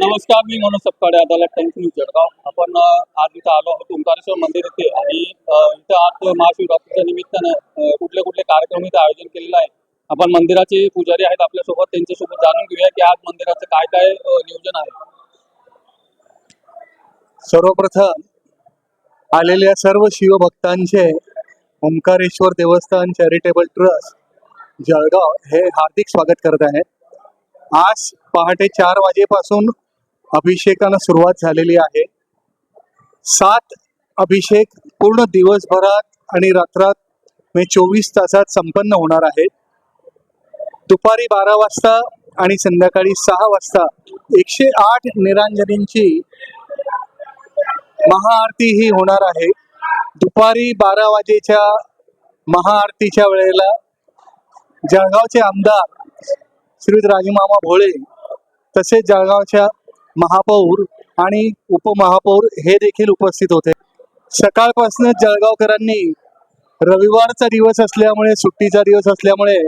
नमस्कार मी मनोज सकाळी अदालत टाइम्स न्यूज जळगाव. आपण आज इथं आलो आहोत ओंकारेश्वर मंदिर येथे आणि इथं आज महाशिवरात्रीच्या निमित्तानं कुठले कुठले कार्यक्रम इथं आयोजन केलेलं आहे. आपण मंदिराचे पुजारी आहेत आपल्यासोबत त्यांच्यासोबत जाणून घेऊया की आज मंदिराचं काय काय नियोजन आहे. सर्वप्रथम आलेल्या सर्व शिवभक्तांचे ओंकारेश्वर देवस्थान चॅरिटेबल ट्रस्ट जळगाव हे हार्दिक स्वागत करत आहे. आज पहाटे चार वाजेपासून अभिषेकाला सुरुवात झालेली आहे. सात अभिषेक पूर्ण दिवसभरात आणि रात्रात मे म्हणजे चोवीस तासात संपन्न होणार आहे दुपारी बारा वाजता आणि संध्याकाळी सहा वाजता एकशे आठ निरांजनींची महाआरती ही होणार आहे. दुपारी बारा वाजेच्या महाआरतीच्या वेळेला जळगावचे आमदार श्री राजमामा भोळे तसेच जळगावच्या महापौर आणि उपमहापौर हे देखील उपस्थित होते. सकाळपासूनच जळगावकरांनी रविवारचा दिवस असल्यामुळे सुट्टीचा दिवस असल्यामुळे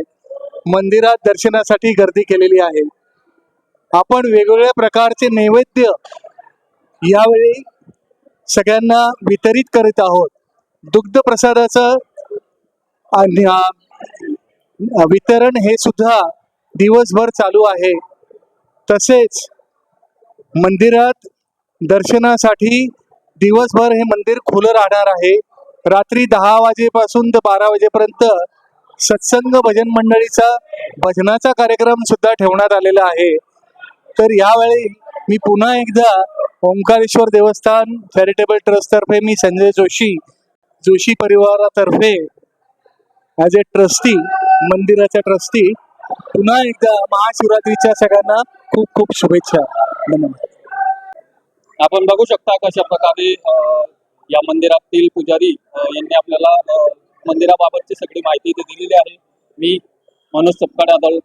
मंदिरात दर्शनासाठी गर्दी केलेली आहे. आपण वेगवेगळ्या प्रकारचे नैवेद्य यावेळी सगळ्यांना वितरित करीत आहोत. दुग्ध प्रसादाचं वितरण हे सुद्धा दिवसभर चालू आहे. तसेच मंदिरात दर्शनासाठी दिवसभर हे मंदिर खुलं राहणार आहे. रात्री दहा वाजेपासून ते बारा वाजेपर्यंत सत्संग भजन मंडळीचा भजनाचा कार्यक्रम सुद्धा ठेवण्यात आलेला आहे. तर यावेळी मी पुन्हा एकदा ओंकारेश्वर देवस्थान चॅरिटेबल ट्रस्टतर्फे मी संजय जोशी जोशी परिवारातर्फे ॲज ए ट्रस्टी मंदिराच्या ट्रस्टी पुन्हा एकदा महाशिवरात्रीच्या सगळ्यांना खूप खूप शुभेच्छा. धन्यवाद. आपण बघू शकता कशा प्रकारे या मंदिरातील पुजारी यांनी आपल्याला मंदिराबाबतची सगळी माहिती इथे दिलेली आहे. मी मनोज सपकाळे आदळ